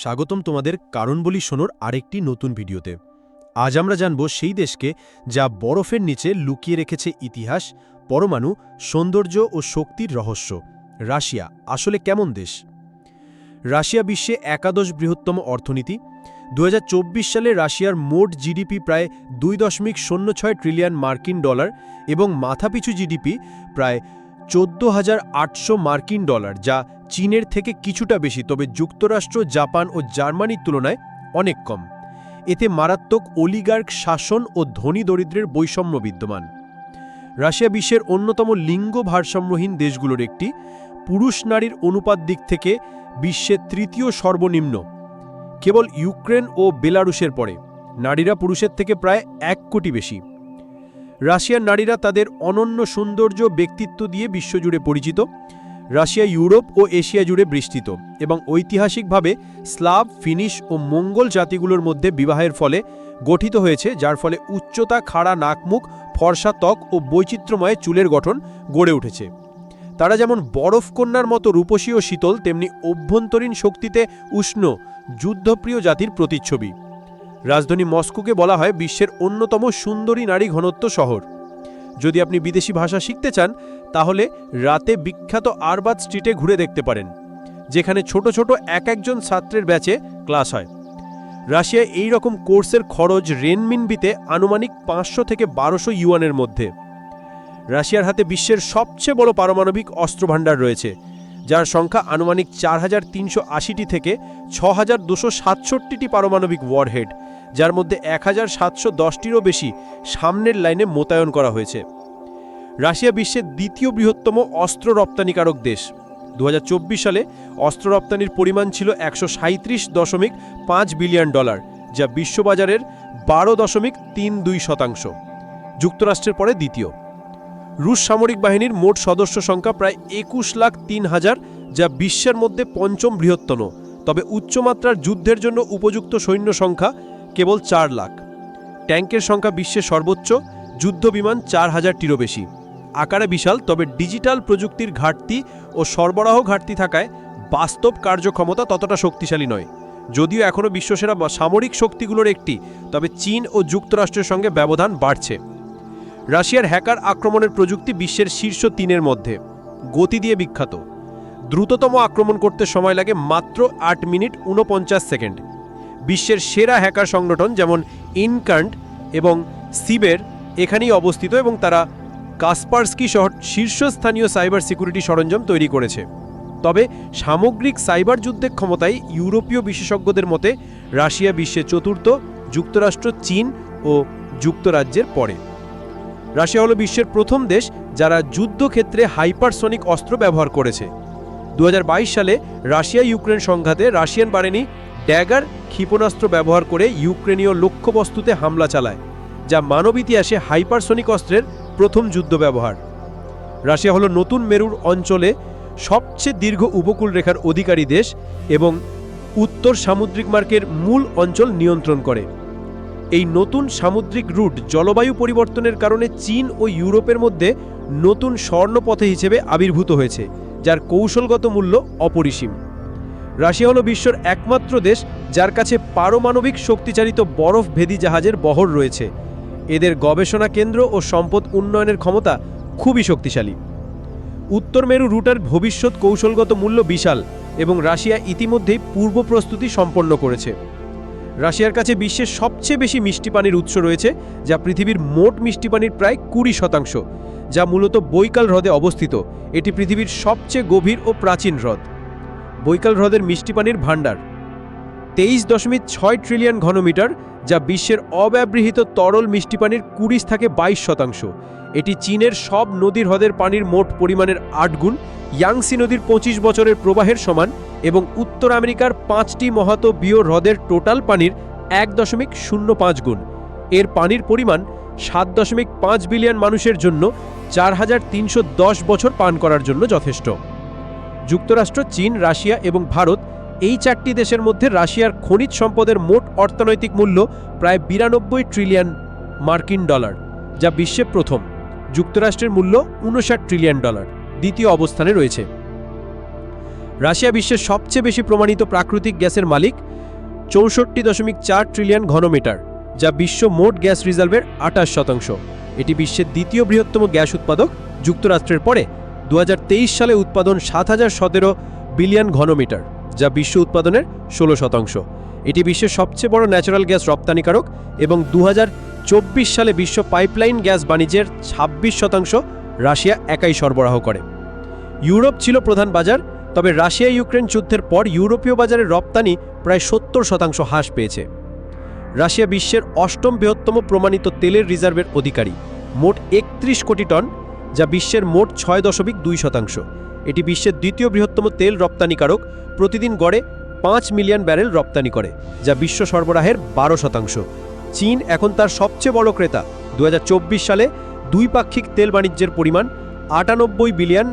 স্বাগতম তোমাদের কারণ বলি শোনোর আরেকটি নতুন ভিডিওতে। আজ আমরা জানব সেই দেশকে যা বরফের নিচে লুকিয়ে রেখেছে ইতিহাস, পরমাণু, সৌন্দর্য ও শক্তির রহস্য। রাশিয়া, আসলে কেমন দেশ? রাশিয়া বিশ্বে একাদশ বৃহত্তম অর্থনীতি। দু হাজার চব্বিশ সালে রাশিয়ার মোট জিডিপি প্রায় দুই দশমিক শূন্য ছয় ট্রিলিয়ন মার্কিন ডলার এবং মাথাপিছু জিডিপি প্রায় চোদ্দ হাজার আটশো মার্কিন ডলার, যা চীনের থেকে কিছুটা বেশি, তবে যুক্তরাষ্ট্র, জাপান ও জার্মানির তুলনায় অনেক কম। এতে মারাত্মক অলিগার্ক শাসন ও ধনী দরিদ্রের বৈষম্য বিদ্যমান। রাশিয়া বিশ্বের অন্যতম লিঙ্গ ভারসাম্যহীন দেশগুলোর একটি, পুরুষ নারীর অনুপাত দিক থেকে বিশ্বের তৃতীয় সর্বনিম্ন। কেবল ইউক্রেন ও বেলারুশের পরে, নারীরা পুরুষের থেকে প্রায় এক কোটি বেশি। রাশিয়ার নারীরা তাদের অনন্য সৌন্দর্য ব্যক্তিত্ব দিয়ে বিশ্বজুড়ে পরিচিত। রাশিয়া ইউরোপ ও এশিয়া জুড়ে বিস্তৃত এবং ঐতিহাসিকভাবে স্লাভ, ফিনিশ ও মঙ্গল জাতিগুলোর মধ্যে বিবাহের ফলে গঠিত হয়েছে, যার ফলে উচ্চতা, খাড়া নাকমুখ, ফর্সা ত্বক ও বৈচিত্র্যময় চুলের গঠন গড়ে উঠেছে। তারা যেমন বরফ কন্যার মতো রূপসী ও শীতল, তেমনি অভ্যন্তরীণ শক্তিতে উষ্ণ, যুদ্ধপ্রিয় জাতির প্রতিচ্ছবি। রাজধানী মস্কোকে বলা হয় বিশ্বের অন্যতম সুন্দরী নারী ঘনত্ব শহর। যদি আপনি বিদেশি ভাষা শিখতে চান, তাহলে রাতে বিখ্যাত আরবাদ স্ট্রিটে ঘুরে দেখতে পারেন, যেখানে ছোট ছোট এক একজন ছাত্রের ব্যাচে ক্লাস হয়। রাশিয়ায় এই রকম কোর্সের খরচ রেনমিনবিতে আনুমানিক পাঁচশো থেকে বারোশো ইউয়ানের মধ্যে। রাশিয়ার হাতে বিশ্বের সবচেয়ে বড় পারমাণবিক অস্ত্রভাণ্ডার রয়েছে, যার সংখ্যা আনুমানিক চার হাজার তিনশো আশিটি থেকে ছ হাজার দুশো সাতষট্টিটি পারমাণবিক ওয়ারহেড যার মধ্যে এক হাজার সাতশো দশটিরও বেশি সামনের লাইনে মোতায়েন করা হয়েছে। রাশিয়া বিশ্বের দ্বিতীয় বৃহত্তম অস্ত্র রপ্তানিকারক দেশ। দু হাজার চব্বিশ সালে অস্ত্র রপ্তানির পরিমাণ ছিল একশো দশমিক পাঁচ বিলিয়ন ডলার, যা বিশ্ববাজারের বারো দশমিক তিন দুই শতাংশ। যুক্তরাষ্ট্রের পরে দ্বিতীয়। রুশ সামরিক বাহিনীর মোট সদস্য সংখ্যা প্রায় একুশ লাখ তিন হাজার, যা বিশ্বের মধ্যে পঞ্চম বৃহত্তম। তবে উচ্চমাত্রার যুদ্ধের জন্য উপযুক্ত সৈন্য সংখ্যা কেবল চার লাখ। ট্যাঙ্কের সংখ্যা বিশ্বের সর্বোচ্চ, যুদ্ধ বিমান চার হাজারটিরও বেশি। আকারে বিশাল, তবে ডিজিটাল প্রযুক্তির ঘাটতি ও সরবরাহ ঘাটতি থাকায় বাস্তব কার্যক্ষমতা ততটা শক্তিশালী নয়। যদিও এখনও বিশ্বসেরা সামরিক শক্তিগুলোর একটি, তবে চীন ও যুক্তরাষ্ট্রের সঙ্গে ব্যবধান বাড়ছে। রাশিয়ার হ্যাকার আক্রমণের প্রযুক্তি বিশ্বের শীর্ষ তিনের মধ্যে। গতি দিয়ে বিখ্যাত। দ্রুততম আক্রমণ করতে সময় লাগে মাত্র আট মিনিট উনপঞ্চাশ সেকেন্ড। বিশ্বের সেরা হ্যাকার সংগঠন যেমন ইনকান্ট এবং সিবের এখানেই অবস্থিত এবং তারা কাসপার্সকি সহ শীর্ষস্থানীয় সাইবার সিকিউরিটি সরঞ্জাম তৈরি করেছে। তবে সামগ্রিক সাইবার যুদ্ধের ক্ষমতায় ইউরোপীয় বিশেষজ্ঞদের মতে, রাশিয়া বিশ্বের চতুর্থ, যুক্তরাষ্ট্র, চীন ও যুক্তরাজ্যের পরে। রাশিয়া হলো বিশ্বের প্রথম দেশ যারা যুদ্ধক্ষেত্রে হাইপারসনিক অস্ত্র ব্যবহার করেছে। দু হাজার বাইশ সালে রাশিয়া ইউক্রেন সংঘাতে রাশিয়ান বাহিনী ড্যাগার ক্ষেপণাস্ত্র ব্যবহার করে ইউক্রেনীয় লক্ষ্যবস্তুতে হামলা চালায়, যা মানব ইতিহাসে হাইপারসনিক অস্ত্রের প্রথম যুদ্ধ ব্যবহার। রাশিয়া হলো নতুন মেরুর অঞ্চলে সবচেয়ে দীর্ঘ উপকূল রেখার অধিকারী দেশ এবং উত্তর সামুদ্রিক মার্কের মূল অঞ্চল নিয়ন্ত্রণ করে। এই নতুন সামুদ্রিক রুট জলবায়ু পরিবর্তনের কারণে চীন ও ইউরোপের মধ্যে নতুন স্বর্ণপথে হিসেবে আবির্ভূত হয়েছে, যার কৌশলগত মূল্য অপরিসীম। রাশিয়া হলো বিশ্বের একমাত্র দেশ যার কাছে পারমাণবিক শক্তিচালিত বরফ ভেদি জাহাজের বহর রয়েছে। এদের গবেষণা কেন্দ্র ও সম্পদ উন্নয়নের ক্ষমতা খুবই শক্তিশালী। উত্তর মেরু রুটের ভবিষ্যৎ কৌশলগত মূল্য বিশাল এবং রাশিয়া ইতিমধ্যেই পূর্ব প্রস্তুতি সম্পন্ন করেছে। রাশিয়ার কাছে বিশ্বের সবচেয়ে বেশি মিষ্টি পানির উৎস রয়েছে, যা পৃথিবীর মোট মিষ্টি পানির প্রায় কুড়ি শতাংশ, যা মূলত বৈকাল হ্রদে অবস্থিত। এটি পৃথিবীর সবচেয়ে গভীর ও প্রাচীন হ্রদ। বৈকাল হ্রদের মিষ্টি পানির ভাণ্ডার। তেইশ দশমিক ছয় ট্রিলিয়ন ঘনমিটার, যা বিশ্বের অব্যবহৃত তরল মিষ্টি পানির কুড়িশ থেকে বাইশ শতাংশ। এটি চীনের সব নদীর হ্রদের পানির মোট পরিমাণের আট গুণ, ইয়াংসি নদীর পঁচিশ বছরের প্রবাহের সমান এবং উত্তর আমেরিকার পাঁচটি মহাতবীয় হ্রদের টোটাল পানির এক দশমিক শূন্য পাঁচ গুণ। এর পানির পরিমাণ সাত দশমিক পাঁচ বিলিয়ন মানুষের জন্য চার হাজার তিনশো দশ বছর পান করার জন্য যথেষ্ট। যুক্তরাষ্ট্র, চীন, রাশিয়া এবং ভারত এই চারটি দেশের মধ্যে রাশিয়ার খনিজ সম্পদের মোট অর্থনৈতিক মূল্য প্রায় বিরানব্বই ট্রিলিয়ন মার্কিন ডলার, যা বিশ্বে প্রথম। যুক্তরাষ্ট্রের মূল্য উনষাট ট্রিলিয়ন ডলার, দ্বিতীয় অবস্থানে রয়েছে। রাশিয়া বিশ্বের সবচেয়ে বেশি প্রমাণিত প্রাকৃতিক গ্যাসের মালিক, চৌষট্টি দশমিক চার ট্রিলিয়ন ঘনমিটার, যা বিশ্ব মোট গ্যাস রিজার্ভের আঠাশ শতাংশ। এটি বিশ্বের দ্বিতীয় বৃহত্তম গ্যাস উৎপাদক যুক্তরাষ্ট্রের পরে। দু হাজার তেইশ সালে উৎপাদন সাত হাজার সতেরো বিলিয়ন ঘনমিটার, যা বিশ্ব উৎপাদনের ষোলো শতাংশ। এটি বিশ্বের সবচেয়ে বড় ন্যাচারাল গ্যাস রপ্তানিকারক এবং দু হাজার চব্বিশ সালে বিশ্ব পাইপলাইন গ্যাস বাণিজ্যের ছাব্বিশ শতাংশ রাশিয়া একাই সরবরাহ করে। ইউরোপ ছিল প্রধান বাজার, তবে রাশিয়া ইউক্রেন যুদ্ধের পর ইউরোপীয় বাজারে রপ্তানি প্রায় সত্তর শতাংশ হ্রাস পেয়েছে। রাশিয়া বিশ্বের অষ্টম বৃহত্তম প্রমাণিত তেলের রিজার্ভের অধিকারী, মোট একত্রিশ কোটি টন যা বিশ্বের মোট ছয় দশমিক দুই শতাংশ। এটি বিশ্বের দ্বিতীয় বৃহত্তম তেল রপ্তানিকারক। প্রতিদিন গড়ে পাঁচ মিলিয়ন ব্যারেল রপ্তানি করে, যা বিশ্ব সরবরাহের বারো শতাংশ। চীন এখন তার সবচেয়ে বড় ক্রেতা। দু হাজার চব্বিশ সালে দুই পাক্ষিক তেল বাণিজ্যের পরিমাণ আটানব্বই বিলিয়ন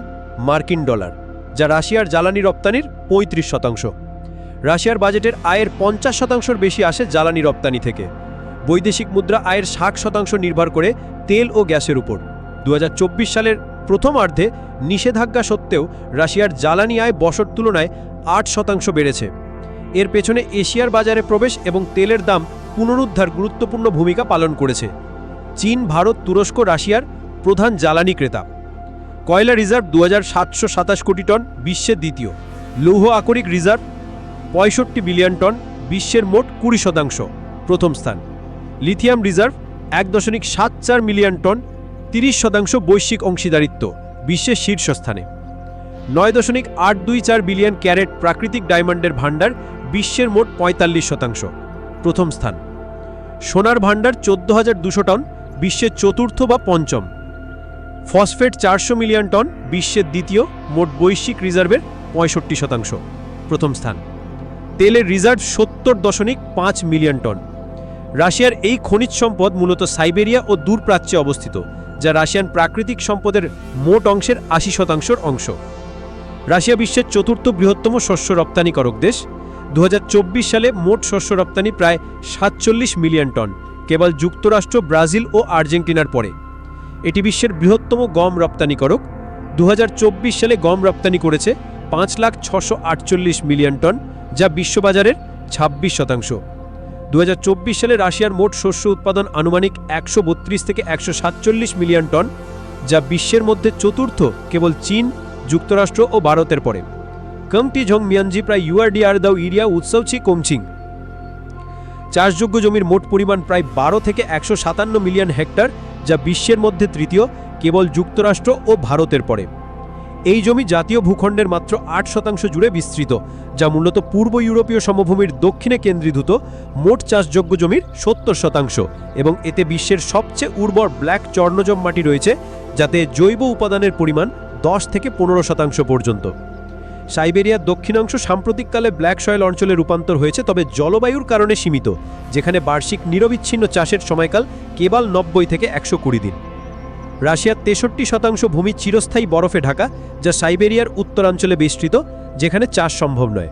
মার্কিন ডলার, যা রাশিয়ার জ্বালানি রপ্তানির পঁয়ত্রিশ শতাংশ। রাশিয়ার বাজেটের আয়ের পঞ্চাশ শতাংশের বেশি আসে জ্বালানি রপ্তানি থেকে। বৈদেশিক মুদ্রা আয়ের ষাট শতাংশ নির্ভর করে তেল ও গ্যাসের উপর। দু হাজার চব্বিশ সালের প্রথমার্ধে নিষেধাজ্ঞা সত্ত্বেও রাশিয়ার জ্বালানি আয় বছর তুলনায় আট শতাংশ বেড়েছে। এর পেছনে এশিয়ার বাজারে প্রবেশ এবং তেলের দাম পুনরুদ্ধার গুরুত্বপূর্ণ ভূমিকা পালন করেছে। চীন, ভারত, তুরস্ক, রাশিয়ার প্রধান জ্বালানি ক্রেতা। কয়লা রিজার্ভ দু কোটি টন বিশ্বের দ্বিতীয়। লৌহ আকরিক রিজার্ভ পঁয়ষট্টি বিলিয়ন টন, বিশ্বের মোট কুড়ি শতাংশ। প্রথম স্থান। লিথিয়াম রিজার্ভ এক দশমিক সাত চার মিলিয়ন টন তিরিশ শতাংশ বৈশ্বিক অংশীদারিত্ব, বিশ্বের শীর্ষস্থানে। নয় দশমিক আট দুই চার বিলিয়ন ক্যারেট প্রাকৃতিক ডায়মন্ডের ভাণ্ডার বিশ্বের মোট পঁয়তাল্লিশ শতাংশ, প্রথম স্থান। সোনার ভাণ্ডার চোদ্দ হাজার দুশো টন, বিশ্বের চতুর্থ বা পঞ্চম। ফসফেট চারশো মিলিয়ন টন, বিশ্বের দ্বিতীয়, মোট বৈশ্বিক রিজার্ভের পঁয়ষট্টি শতাংশ, প্রথম স্থান। তেলের রিজার্ভ সত্তর দশমিক পাঁচ মিলিয়ন টন। রাশিয়ার এই খনিজ সম্পদ মূলত সাইবেরিয়া ও দূরপ্রাচ্যে অবস্থিত যা রাশিয়ান প্রাকৃতিক সম্পদের মোট অংশের আশি শতাংশের অংশ। রাশিয়া বিশ্বের চতুর্থ বৃহত্তম শস্য রপ্তানিকারক দেশ। দুহাজার চব্বিশ সালে মোট শস্য রপ্তানি প্রায় সাতচল্লিশ মিলিয়ন টন, কেবল যুক্তরাষ্ট্র, ব্রাজিল ও আর্জেন্টিনার পরে। এটি বিশ্বের বৃহত্তম গম রপ্তানিকারক দু হাজার চব্বিশ সালে গম রপ্তানি করেছে পাঁচ লাখ ছশো মিলিয়ন টন, যা বিশ্ববাজারের ছাব্বিশ শতাংশ। দু হাজার চব্বিশ সালে রাশিয়ার মোট শস্য উৎপাদন আনুমানিক একশো বত্রিশ থেকে একশো সাতচল্লিশ মিলিয়ন টন, যা বিশ্বের মধ্যে চতুর্থ কেবল চীন, যুক্তরাষ্ট্র ও ভারতের পরে। কমটি ঝং মিয়ানজি প্রায় ইউআরডিআর দাও ইরিয়া উৎসবছি কমছিং চাষযোগ্য জমির মোট পরিমাণ প্রায় বারো থেকে একশো সাতান্ন মিলিয়ন হেক্টর, যা বিশ্বের মধ্যে তৃতীয়, কেবল যুক্তরাষ্ট্র ও ভারতের পরে। এই জমি জাতীয় ভূখণ্ডের মাত্র আট শতাংশ জুড়ে বিস্তৃত, যা মূলত পূর্ব ইউরোপীয় সমভূমির দক্ষিণে কেন্দ্রীভূত মোট চাষযোগ্য জমির সত্তর শতাংশ এবং এতে বিশ্বের সবচেয়ে উর্বর ব্ল্যাক চর্ণজম মাটি রয়েছে, যাতে জৈব উপাদানের পরিমাণ দশ থেকে পনেরো শতাংশ পর্যন্ত। সাইবেরিয়ার দক্ষিণাংশ সাম্প্রতিককালে ব্ল্যাক সয়েল অঞ্চলে রূপান্তর হয়েছে, তবে জলবায়ুর কারণে সীমিত, যেখানে বার্ষিক নিরবিচ্ছিন্ন চাষের সময়কাল কেবল নব্বই থেকে একশো কুড়ি দিন। রাশিয়ার তেষট্টি শতাংশ ভূমি চিরস্থায়ী বরফে ঢাকা, যা সাইবেরিয়ার উত্তরাঞ্চলে বিস্তৃত যেখানে চাষ সম্ভব নয়।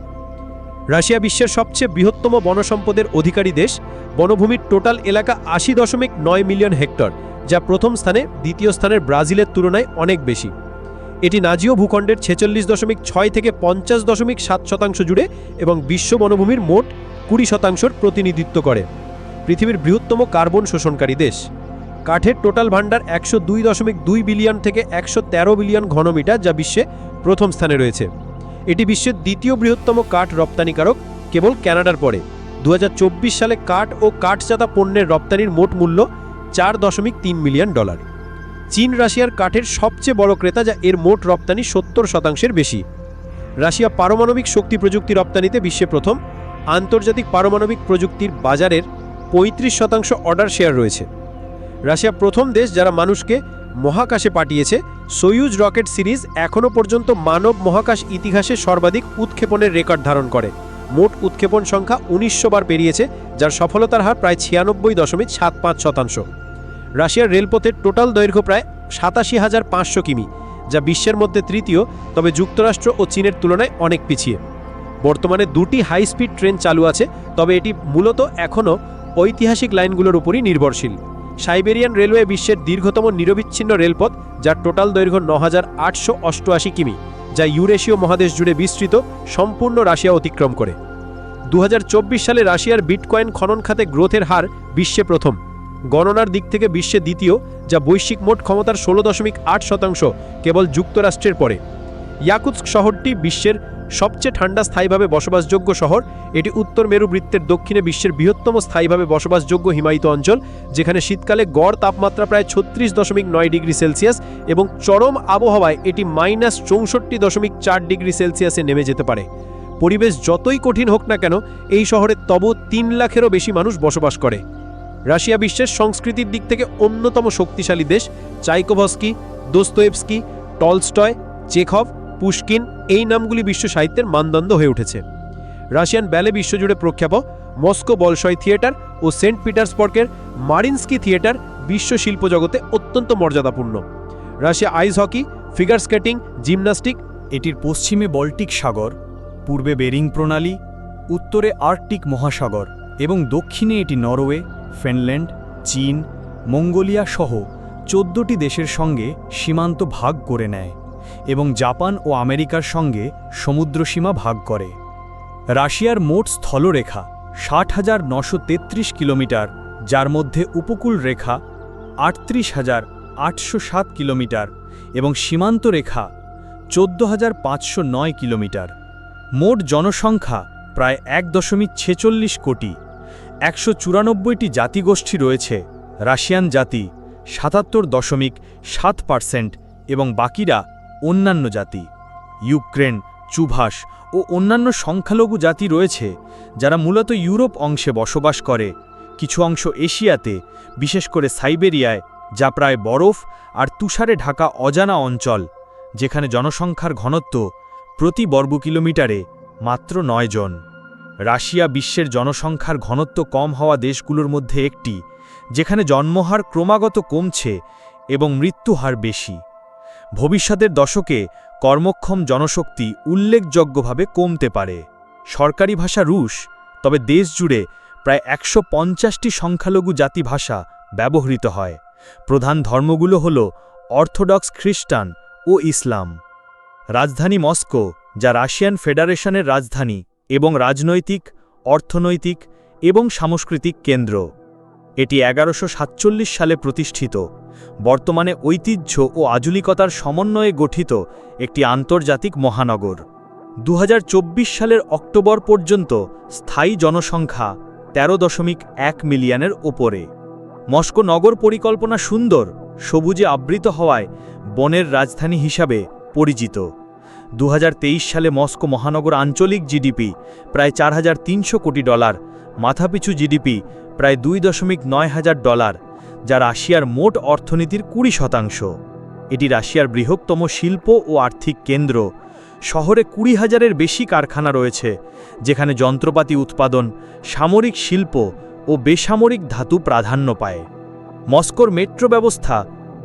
রাশিয়া বিশ্বের সবচেয়ে বৃহত্তম বনসম্পদের অধিকারী দেশ। বনভূমির টোটাল এলাকা আশি দশমিক নয় মিলিয়ন হেক্টর, যা প্রথম স্থানে, দ্বিতীয় স্থানের ব্রাজিলের তুলনায় অনেক বেশি। এটি নাজিও ভূখণ্ডের ছেচল্লিশ দশমিক ছয় থেকে পঞ্চাশ দশমিক সাত শতাংশ জুড়ে এবং বিশ্ব বনভূমির মোট কুড়ি শতাংশর প্রতিনিধিত্ব করে। পৃথিবীর বৃহত্তম কার্বন শোষণকারী দেশ। কাঠের টোটাল ভাণ্ডার একশো দুই দশমিক দুই বিলিয়ন থেকে একশো তেরো বিলিয়ন ঘনমিটার, যা বিশ্বে প্রথম স্থানে রয়েছে। এটি বিশ্বের দ্বিতীয় বৃহত্তম কাঠ রপ্তানিকারক, কেবল ক্যানাডার পরে। দু হাজার চব্বিশ সালে কাঠ ও কাঠজাতা পণ্যের রপ্তানির মোট মূল্য চার দশমিক তিন মিলিয়ন ডলার। চীন রাশিয়ার কাঠের সবচেয়ে বড় ক্রেতা, যা এর মোট রপ্তানি সত্তর শতাংশের বেশি। রাশিয়া পারমাণবিক শক্তি প্রযুক্তি রপ্তানিতে বিশ্বে প্রথম। আন্তর্জাতিক পারমাণবিক প্রযুক্তির বাজারের পঁয়ত্রিশ শতাংশ অর্ডার শেয়ার রয়েছে। রাশিয়া প্রথম দেশ যারা মানুষকে মহাকাশে পাঠিয়েছে, সয়ুজ রকেট সিরিজ এখনও পর্যন্ত মানব মহাকাশ ইতিহাসে সর্বাধিক উৎক্ষেপণের রেকর্ড ধারণ করে। মোট উৎক্ষেপণ সংখ্যা উনিশশো বার পেরিয়েছে, যার সফলতার হার প্রায় ছিয়ানব্বই দশমিক সাত পাঁচ শতাংশ। রাশিয়ার রেলপথের টোটাল দৈর্ঘ্য প্রায় সাতাশি হাজার পাঁচশো কিমি, যা বিশ্বের মধ্যে তৃতীয়, তবে যুক্তরাষ্ট্র ও চীনের তুলনায় অনেক পিছিয়ে। বর্তমানে দুটি হাই স্পিড ট্রেন চালু আছে, তবে এটি মূলত এখনও ঐতিহাসিক লাইনগুলোর উপরই নির্ভরশীল। সাইবেরিয়ান রেলওয়ে বিশ্বের দীর্ঘতম নিরবিচ্ছিন্ন রেলপথ, যার টোটাল দৈর্ঘ্য ন কিমি, যা ইউরেশীয় মহাদেশ জুড়ে বিস্তৃত, সম্পূর্ণ রাশিয়া অতিক্রম করে। দু হাজার চব্বিশ সালে রাশিয়ার বিটকয়েন খনন খাতে গ্রোথের হার বিশ্বে প্রথম। গণনার দিক থেকে বিশ্বে দ্বিতীয়, যা বৈশ্বিক মোট ক্ষমতার ষোলো দশমিক আট শতাংশ, কেবল যুক্তরাষ্ট্রের পরে। ইয়াকুৎস্ক শহরটি বিশ্বের সবচেয়ে ঠান্ডা স্থায়ীভাবে বসবাসযোগ্য শহর। এটি উত্তর মেরু বৃত্তের দক্ষিণে বিশ্বের বৃহত্তম স্থায়ীভাবে বসবাসযোগ্য হিমায়িত অঞ্চল, যেখানে শীতকালে গড় তাপমাত্রা প্রায় ছত্রিশ দশমিক নয় ডিগ্রি সেলসিয়াস এবং চরম আবহাওয়ায় এটি মাইনাস চৌষট্টি দশমিক চার ডিগ্রি সেলসিয়াসে নেমে যেতে পারে। পরিবেশ যতই কঠিন হোক না কেন, এই শহরে তব তিন লাখেরও বেশি মানুষ বসবাস করে। রাশিয়া বিশ্বের সংস্কৃতির দিক থেকে অন্যতম শক্তিশালী দেশ, Tchaikovsky, Dostoevsky, Tolstoy, Chekhov Pushkin এই নামগুলি বিশ্ব সাহিত্যের মানদণ্ড হয়ে উঠেছে। রাশিয়ান ব্যালে বিশ্বজুড়ে প্রখ্যাত মস্কো বলশয় থিয়েটার ও সেন্ট পিটার্সবার্গের মারিনস্কি থিয়েটার বিশ্ব শিল্প জগতে অত্যন্ত মর্যাদাপূর্ণ। Russia ice hockey, figure skating, gymnastic, এটির পশ্চিমে বল্টিক সাগর, পূর্বে বেরিং প্রণালী, উত্তরে আর্কটিক মহাসাগর এবং দক্ষিণে এটি নরওয়ে, ফিনল্যান্ড, চীন, মঙ্গোলিয়া সহ চোদ্দটি দেশের সঙ্গে সীমান্ত ভাগ করে নেয়। এবং জাপান ও আমেরিকার সঙ্গে সমুদ্রসীমা ভাগ করে। রাশিয়ার মোট স্থলরেখা ষাট হাজার নশো তেত্রিশ কিলোমিটার, যার মধ্যে উপকূল রেখা আটত্রিশ হাজার আটশো সাত কিলোমিটার এবং সীমান্ত রেখা চোদ্দ হাজার পাঁচশো নয় কিলোমিটার। মোট জনসংখ্যা প্রায় এক দশমিক ছেচল্লিশ কোটি। একশো চুরানব্বইটি জাতিগোষ্ঠী রয়েছে। রাশিয়ান জাতি সাতাত্তর দশমিক সাত পার্সেন্ট এবং বাকিরা অন্যান্য জাতি, ইউক্রেন চুভাস ও অন্যান্য সংখ্যালঘু জাতি রয়েছে, যারা মূলত ইউরোপ অংশে বসবাস করে, কিছু অংশ এশিয়াতে, বিশেষ করে সাইবেরিয়ায়, যা প্রায় বরফ আর তুষারে ঢাকা অজানা অঞ্চল, যেখানে জনসংখ্যার ঘনত্ব প্রতি বর্গ কিলোমিটারে মাত্র নয় জন। রাশিয়া বিশ্বের জনসংখ্যার ঘনত্ব কম হওয়া দেশগুলোর মধ্যে একটি, যেখানে জন্মহার ক্রমাগত কমছে এবং মৃত্যুহার বেশি। ভবিষ্যতের দশকে কর্মক্ষম জনশক্তি উল্লেখযোগ্যভাবে কমতে পারে। সরকারি ভাষা রুশ, তবে দেশ জুড়ে প্রায় একশো পঞ্চাশটি সংখ্যালঘু জাতি ভাষা ব্যবহৃত হয়। প্রধান ধর্মগুলো হল অর্থোডক্স খ্রিস্টান ও ইসলাম। রাজধানী মস্কো, যা রাশিয়ান ফেডারেশনের রাজধানী এবং রাজনৈতিক, অর্থনৈতিক এবং সাংস্কৃতিক কেন্দ্র। এটি এগারোশো সালে প্রতিষ্ঠিত। বর্তমানে ঐতিহ্য ও আজুলিকতার সমন্বয়ে গঠিত একটি আন্তর্জাতিক মহানগর। দু হাজার চব্বিশ সালের অক্টোবর পর্যন্ত স্থায়ী জনসংখ্যা তেরো দশমিক এক মিলিয়নের ওপরে মস্কো নগর পরিকল্পনা সুন্দর, সবুজে আবৃত হওয়ায় বনের রাজধানী হিসাবে পরিচিত। দু হাজার তেইশ সালে মস্কো মহানগর আঞ্চলিক জিডিপি প্রায় চার হাজার তিনশো কোটি ডলার, মাথাপিছু জিডিপি প্রায় দুই দশমিক নয় হাজার ডলার, যা রাশিয়ার মোট অর্থনীতির কুড়ি শতাংশ। এটি রাশিয়ার বৃহত্তম শিল্প ও আর্থিক কেন্দ্র। শহরে কুড়ি হাজারের বেশি কারখানা রয়েছে, যেখানে যন্ত্রপাতি উৎপাদন, সামরিক শিল্প ও বেসামরিক ধাতু প্রাধান্য পায়। মস্কোর মেট্রো ব্যবস্থা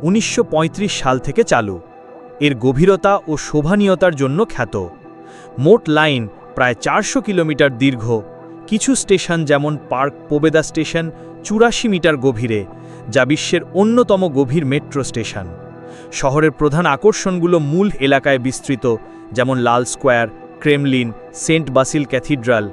উনিশশো পঁয়ত্রিশ সাল থেকে চালু। এর গভীরতা ও শোভনীয়তার জন্য খ্যাত। মোট লাইন প্রায় চারশো কিলোমিটার দীর্ঘ। কিছু স্টেশন যেমন পার্ক পোবেদা স্টেশন চুরাশি মিটার গভীরে, যা বিশ্বের অন্যতম গভীর মেট্রো স্টেশন। শহরের প্রধান আকর্ষণগুলো মূল এলাকায় বিস্তৃত, যেমন লাল square, Kremlin, Saint Basil cathedral,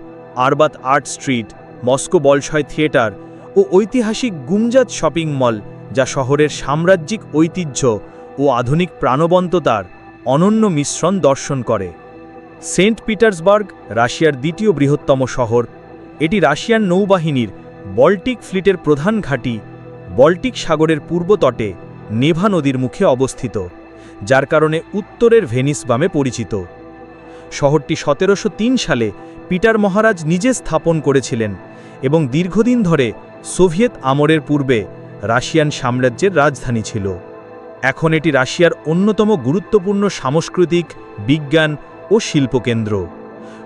Arbat art street, Moscow Bolshoi theatre ও ঐতিহাসিক গুমজাত শপিং মল, যা শহরের সাম্রাজ্যিক ঐতিহ্য ও আধুনিক প্রাণবন্ততার অনন্য মিশ্রণ দর্শন করে। সেন্ট পিটার্সবার্গ, রাশিয়ার দ্বিতীয় বৃহত্তম শহর, এটি রাশিয়ান নৌবাহিনীর বল্টিক ফ্লিটের প্রধান ঘাঁটি, বল্টিক সাগরের পূর্ব তটে নেভা নদীর মুখে অবস্থিত, যার কারণে উত্তরের ভেনিস বামে পরিচিত। শহরটি সতেরোশো তিন সালে পিটার মহারাজ নিজে স্থাপন করেছিলেন এবং দীর্ঘদিন ধরে সোভিয়েত আমরের পূর্বে রাশিয়ান সাম্রাজ্যের রাজধানী ছিল। এখন এটি রাশিয়ার অন্যতম গুরুত্বপূর্ণ সাংস্কৃতিক বিজ্ঞান ও শিল্পকেন্দ্র।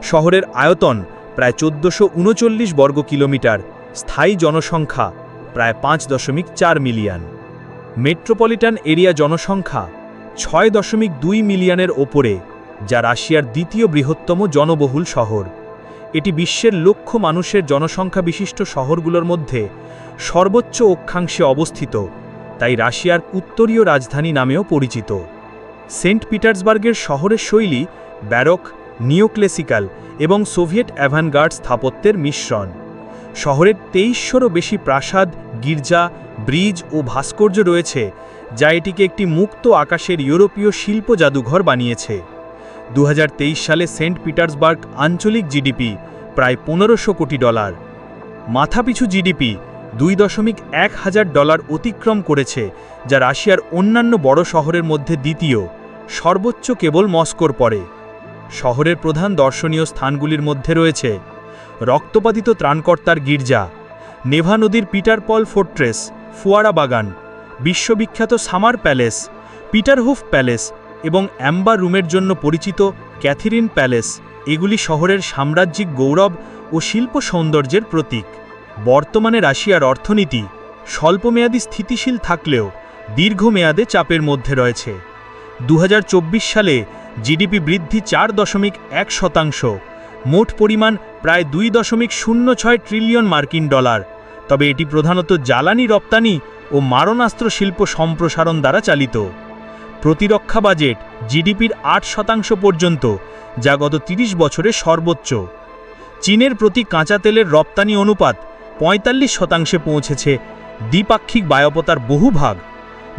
শহরের আয়তন প্রায় চোদ্দশো উনচল্লিশ বর্গ কিলোমিটার, স্থায়ী জনসংখ্যা প্রায় পাঁচ দশমিক চার মিলিয়ন। মেট্রোপলিটন এরিয়া জনসংখ্যা ছয় দশমিক দুই মিলিয়নের ওপরে, যা রাশিয়ার দ্বিতীয় বৃহত্তম জনবহুল শহর। এটি বিশ্বের লক্ষ মানুষের জনসংখ্যা বিশিষ্ট শহরগুলোর মধ্যে সর্বোচ্চ অক্ষাংশে অবস্থিত। তাই রাশিয়ার উত্তরীয় রাজধানী নামেও পরিচিত। সেন্ট পিটার্সবার্গের শহরের শৈলী ব্যারক, নিওক্লেসিক্যাল এবং সোভিয়েট অ্যাভানগার্ড স্থাপত্যের মিশ্রণ। শহরের তেইশশোরও বেশি প্রাসাদ, গির্জা, ব্রিজ ও ভাস্কর্য রয়েছে, যা এটিকে একটি মুক্ত আকাশের ইউরোপীয় শিল্প জাদুঘর বানিয়েছে। দু হাজার তেইশ সালে সেন্ট পিটার্সবার্গ আঞ্চলিক জিডিপি, প্রায় পনেরোশো কোটি ডলার। মাথাপিছু জিডিপি দুই দশমিক এক হাজার ডলার অতিক্রম করেছে, যা রাশিয়ার অন্যান্য বড় শহরের মধ্যে দ্বিতীয়, সর্বোচ্চ কেবল মস্কোর পরে। শহরের প্রধান দর্শনীয় স্থানগুলির মধ্যে রয়েছে রক্তপাতিত ত্রাণকর্তার গির্জা, নেভা নদীর পিটার পল ফোর্ট্রেস, ফুয়ারা বাগান, বিশ্ববিখ্যাত সামার প্যালেস, পিটারহুফ প্যালেস এবং অ্যাম্বার রুমের জন্য পরিচিত ক্যাথিরিন প্যালেস, এগুলি শহরের সাম্রাজ্যিক গৌরব ও শিল্প সৌন্দর্যের প্রতীক। বর্তমানে রাশিয়ার অর্থনীতি স্বল্পমেয়াদী স্থিতিশীল থাকলেও দীর্ঘমেয়াদে চাপের মধ্যে রয়েছে। দু হাজার চব্বিশ সালে জিডিপি বৃদ্ধি চার দশমিক এক শতাংশ, মোট পরিমাণ প্রায় দুই দশমিক শূন্য ছয় ট্রিলিয়ন মার্কিন ডলার। তবে এটি প্রধানত জ্বালানি রপ্তানি ও মারণাস্ত্র শিল্প সম্প্রসারণ দ্বারা চালিত। প্রতিরক্ষা বাজেট জিডিপির আট শতাংশ পর্যন্ত, যা গত ৩০ বছরে সর্বোচ্চ। চীনের প্রতি কাঁচা তেলের রপ্তানি অনুপাত পঁয়তাল্লিশ শতাংশে পৌঁছেছে দ্বিপাক্ষিক বায়বতার বহু ভাগ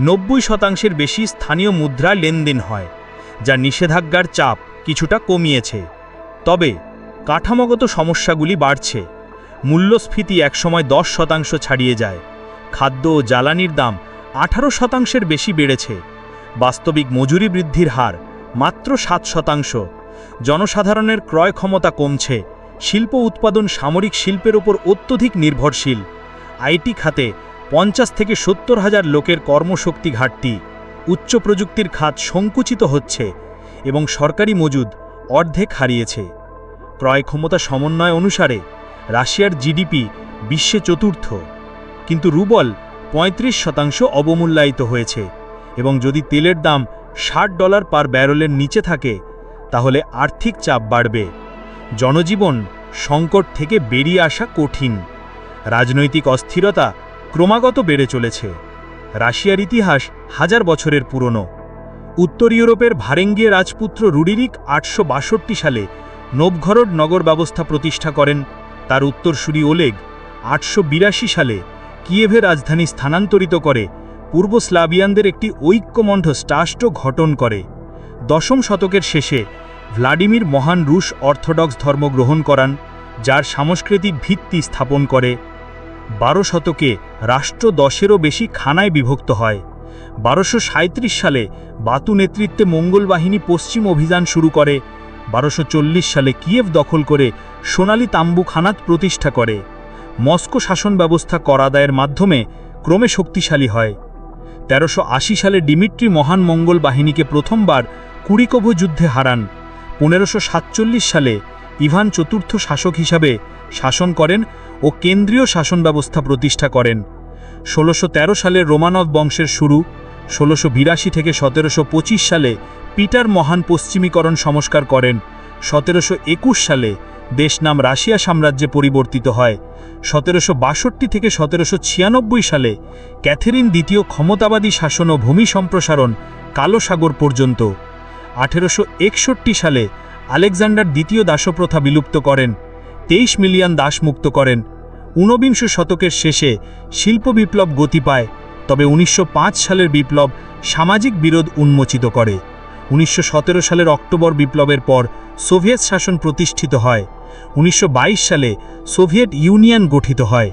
নব্বই শতাংশের বেশি স্থানীয় মুদ্রা লেনদেন হয়, যা নিষেধাজ্ঞার চাপ কিছুটা কমিয়েছে। তবে কাঠামোগত সমস্যাগুলি বাড়ছে। মূল্যস্ফীতি একসময় দশ শতাংশ ছাড়িয়ে যায়। খাদ্য ও জ্বালানির দাম আঠারো শতাংশের বেশি বেড়েছে। বাস্তবিক মজুরি বৃদ্ধির হার মাত্র সাত শতাংশ। জনসাধারণের ক্রয় ক্ষমতা কমছে। শিল্প উৎপাদন সামরিক শিল্পের ওপর অত্যধিক নির্ভরশীল। আইটি খাতে পঞ্চাশ থেকে সত্তর হাজার লোকের কর্মশক্তি ঘাটতি। উচ্চ প্রযুক্তির খাত সংকুচিত হচ্ছে এবং সরকারি মজুদ অর্ধেক হারিয়েছে। ক্রয় ক্ষমতা সমন্বয় অনুসারে রাশিয়ার জিডিপি বিশ্বে চতুর্থ। কিন্তু রুবল ৩৫ শতাংশ অবমূল্যায়িত হয়েছে এবং যদি তেলের দাম ষাট ডলার পার ব্যারলের নিচে থাকে, তাহলে আর্থিক চাপ বাড়বে। জনজীবন সংকট থেকে বেরিয়ে আসা কঠিন। রাজনৈতিক অস্থিরতা ক্রমাগত বেড়ে চলেছে। রাশিয়ার ইতিহাস হাজার বছরের পুরনো। উত্তর ইউরোপের ভারেঙ্গিয়ে রাজপুত্র রুডিরিক আটশো বাষট্টি সালে নবঘরড নগর ব্যবস্থা প্রতিষ্ঠা করেন। তার উত্তরসূরি ওলেগ আটশো বিরাশি সালে কিয়েভে রাজধানী স্থানান্তরিত করে। পূর্ব স্লাভিয়ানদের একটি ঐক্যমণ্ড স্টাষ্ট ঘটন করে। দশম শতকের শেষে ভ্লাডিমির মহান রুশ অর্থোডক্স ধর্ম গ্রহণ করান, যার সাংস্কৃতিক ভিত্তি স্থাপন করে। বারো শতকে রাষ্ট্র দশেরও বেশি খানায় বিভক্ত হয়। বারোশো সালে বাতু নেতৃত্বে মঙ্গল বাহিনী পশ্চিম অভিযান শুরু করে। বারোশো সালে কিয়েভ দখল করে সোনালি তাম্বু খানাত প্রতিষ্ঠা করে। মস্কো শাসন ব্যবস্থা কর আদায়ের মাধ্যমে ক্রমে শক্তিশালী হয়। তেরোশো সালে ডিমিট্রি মহান মঙ্গল বাহিনীকে প্রথমবার কুড়িকভ যুদ্ধে হারান। পনেরোশো সালে ইভান চতুর্থ শাসক হিসাবে শাসন করেন ও কেন্দ্রীয় শাসন ব্যবস্থা প্রতিষ্ঠা করেন। ষোলোশো তেরো সালে রোমানভ বংশের শুরু, ষোলোশো বিরাশি থেকে সতেরোশো পঁচিশ সালে পিটার মহান পশ্চিমীকরণ সংস্কার করেন, সতেরোশো একুশ সালে দেশ নাম রাশিয়া সাম্রাজ্যে পরিবর্তিত হয়, সতেরোশো বাষট্টি থেকে সতেরোশো ছিয়ানব্বই সালে ক্যাথেরিন দ্বিতীয় ক্ষমতাবাদী শাসন ও ভূমি সম্প্রসারণ কালো সাগর পর্যন্ত। আঠেরোশো একষট্টি সালে আলেকজান্ডার দ্বিতীয় দাসপ্রথা বিলুপ্ত করেন, তেইশ মিলিয়ন দাস মুক্ত করেন। ঊনবিংশ শতকের শেষে শিল্প বিপ্লব গতি পায়, তবে উনিশশো পাঁচ সালের বিপ্লব সামাজিক বিরোধ উন্মোচিত করে। উনিশশো সতেরো সালের অক্টোবর বিপ্লবের পর সোভিয়েত শাসন প্রতিষ্ঠিত হয়। উনিশশো বাইশ সালে সোভিয়েত ইউনিয়ন গঠিত হয়।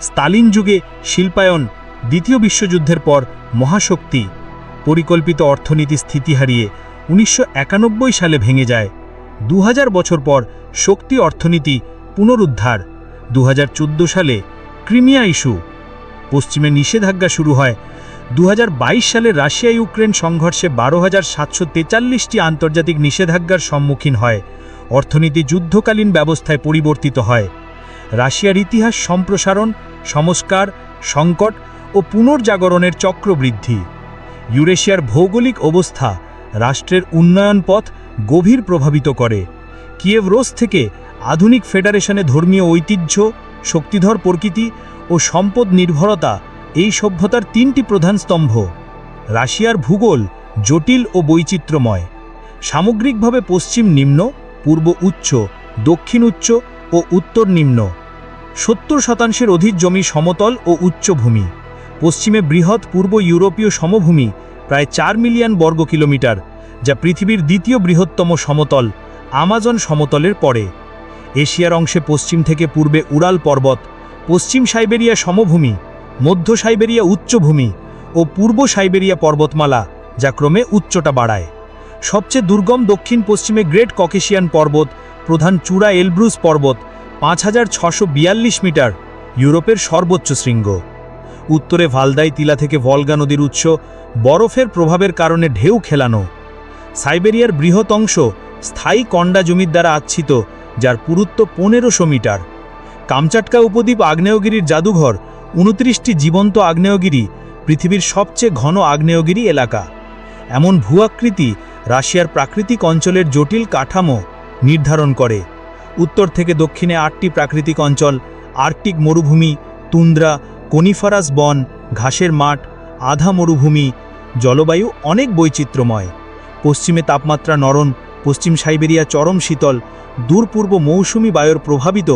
স্তালিন যুগে শিল্পায়ন, দ্বিতীয় বিশ্বযুদ্ধের পর মহাশক্তি, পরিকল্পিত অর্থনীতি স্থিতি হারিয়ে উনিশশো একানব্বই সালে ভেঙে যায়। দু হাজার বছর পর শক্তি অর্থনীতি পুনরুদ্ধার। দু হাজার চোদ্দ সালে ক্রিমিয়া ইস্যু। পশ্চিমে নিষেধাজ্ঞা শুরু হয়। দু হাজার বাইশ সালে রাশিয়া ইউক্রেন সংঘর্ষে বারো হাজার সাতশো তেতাল্লিশটি আন্তর্জাতিক নিষেধাজ্ঞার সম্মুখীন হয়। অর্থনীতি যুদ্ধকালীন ব্যবস্থায় পরিবর্তিত হয়। রাশিয়ার ইতিহাস সম্প্রসারণ, সংস্কার, সংকট ও পুনর্জাগরণের চক্রবৃদ্ধি। ইউরেশিয়ার ভৌগোলিক অবস্থা রাষ্ট্রের উন্নয়ন পথ গভীর প্রভাবিত করে। কিয়েভ রোস থেকে আধুনিক ফেডারেশনে ধর্মীয় ঐতিহ্য, শক্তিধর প্রকৃতি ও সম্পদ নির্ভরতা এই সভ্যতার তিনটি প্রধান স্তম্ভ। রাশিয়ার ভূগোল জটিল ও বৈচিত্র্যময়। সামগ্রিকভাবে পশ্চিম নিম্ন, পূর্ব উচ্চ, দক্ষিণ উচ্চ ও উত্তর নিম্ন। সত্তর শতাংশের অধিক জমি সমতল ও উচ্চভূমি। পশ্চিমে বৃহৎ পূর্ব ইউরোপীয় সমভূমি প্রায় চার মিলিয়ন বর্গ কিলোমিটার, যা পৃথিবীর দ্বিতীয় বৃহত্তম সমতল, আমাজন সমতলের পরে। এশিয়ার অংশে পশ্চিম থেকে পূর্বে উড়াল পর্বত, পশ্চিম সাইবেরিয়া সমভূমি, মধ্য সাইবেরিয়া উচ্চভূমি ও পূর্ব সাইবেরিয়া পর্বতমালা, যা ক্রমে উচ্চতা বাড়ায়। সবচেয়ে দুর্গম দক্ষিণ পশ্চিমে গ্রেট ককেশিয়ান পর্বত, প্রধান চূড়া এলব্রুস পর্বত, পাঁচ মিটার, ইউরোপের সর্বোচ্চ শৃঙ্গ। উত্তরে ভালদাই তিলা থেকে ভলগা নদীর উৎস, বরফের প্রভাবের কারণে ঢেউ খেলানো। সাইবেরিয়ার বৃহৎ অংশ স্থায়ী কন্ডা জমির দ্বারা আচ্ছিত, যার পুরুত্ব পনেরোশো মিটার। কামচাটকা উপদ্বীপ আগ্নেয়গিরির জাদুঘর, উনত্রিশটি জীবন্ত আগ্নেয়গিরি, পৃথিবীর সবচেয়ে ঘন আগ্নেয়গিরি এলাকা। এমন ভূয়াকৃতি রাশিয়ার প্রাকৃতিক অঞ্চলের জটিল কাঠামো নির্ধারণ করে। উত্তর থেকে দক্ষিণে আটটি প্রাকৃতিক অঞ্চল, আর্কটিক মরুভূমি, তুন্দ্রা কনিফারাস বন, ঘাসের মাঠ, আধা মরুভূমি, জলবায়ু অনেক বৈচিত্র্যময়। পশ্চিমে তাপমাত্রা নরম, পশ্চিম সাইবেরিয়া চরম শীতল দূরপূর্ব মৌসুমি বায়ুর প্রভাবিত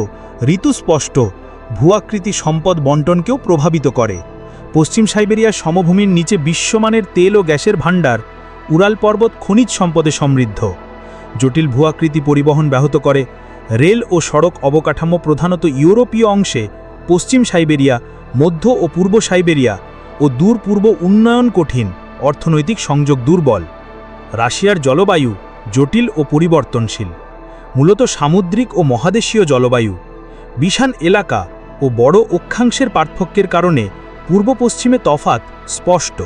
ঋতুস্পষ্ট ভূয়াকৃতি সম্পদ বন্টনকেও প্রভাবিত করে। পশ্চিম সাইবেরিয়ার সমভূমির নিচে বিশ্বমানের তেল ও গ্যাসের ভাণ্ডার উরাল পর্বত খনিজ সম্পদে সমৃদ্ধ। জটিল ভূয়াকৃতি পরিবহন ব্যাহত করে, রেল ও সড়ক অবকাঠামো প্রধানত ইউরোপীয় অংশে পশ্চিম সাইবেরিয়া মধ্য ও পূর্ব সাইবেরিয়া ও দূর পূর্ব উন্নয়ন কঠিন, অর্থনৈতিক সংযোগ দুর্বল। রাশিয়ার জলবায়ু জটিল ও পরিবর্তনশীল। মূলত সামুদ্রিক ও মহাদেশীয় জলবায়ু। বিশান এলাকা ও বড় অক্ষাংশের পার্থক্যের কারণে পূর্ব পশ্চিমে তফাত স্পষ্ট।